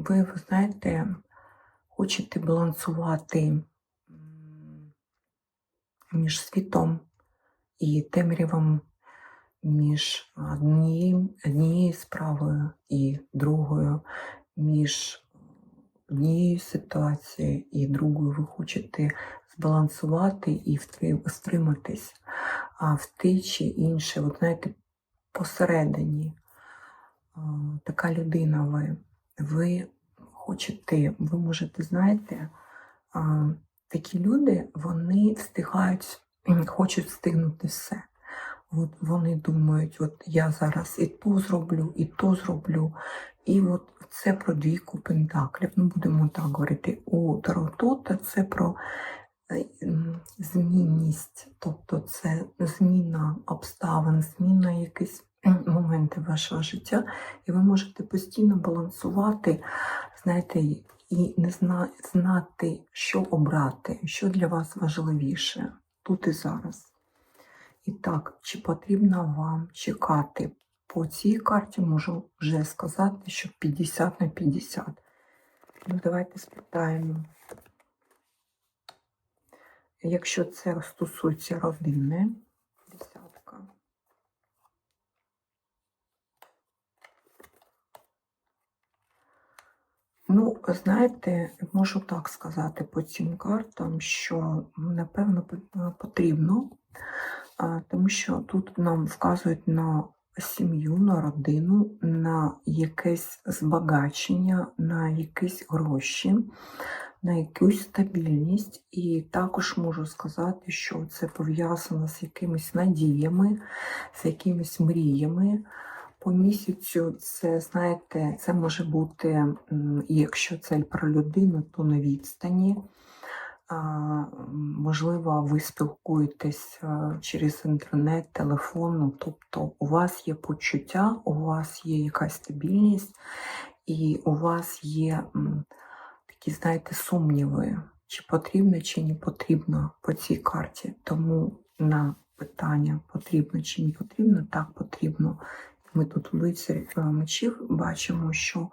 ви, ви знаєте, хочете балансувати між світом і темрявом, між однією, справою і другою, між однією ситуацією і другою ви хочете збалансувати і стриматись, а в те чи інше, от знаєте, посередині така людина ви. Ви хочете, ви можете, знаєте, такі люди, вони встигають, хочуть встигнути все. От вони думають, от я зараз і то зроблю, і то зроблю. І от це про двійку пентаклів. Ну, будемо так говорити. У Тарота це про е, змінність, тобто це зміна обставин, зміна якихось моменти вашого життя, і ви можете постійно балансувати, знаєте, і не знати, що обрати, що для вас важливіше тут і зараз. І так, чи потрібно вам чекати? По цій карті можу вже сказати, що 50 на 50. Ну, давайте спитаємо. Якщо це стосується родини, Ну, знаєте, можу так сказати по цим картам, що напевно потрібно, тому що тут нам вказують на сім'ю, на родину, на якесь збагачення, на якісь гроші, на якусь стабільність. І також можу сказати, що це пов'язано з якимись надіями, з якимись мріями. По місяцю це, знаєте, це може бути, якщо це про людину, то на відстані. Можливо, ви спілкуєтесь через інтернет, телефон, ну, тобто у вас є почуття, у вас є якась стабільність, і у вас є такі, знаєте, сумніви, чи потрібно, чи не потрібно по цій карті. Тому на питання потрібно чи не потрібно, так потрібно. Ми тут в е, мечів бачимо, що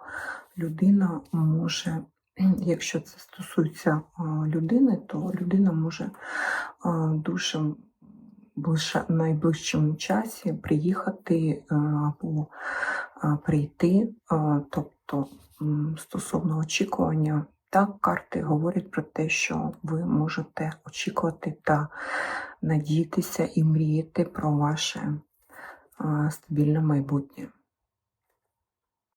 людина може, якщо це стосується е, людини, то людина може е, дуже ближче, найближчому часі приїхати або прийти. Тобто стосовно очікування, так карти говорять про те, що ви можете очікувати та надіятися і мріяти про ваше стабільне майбутнє.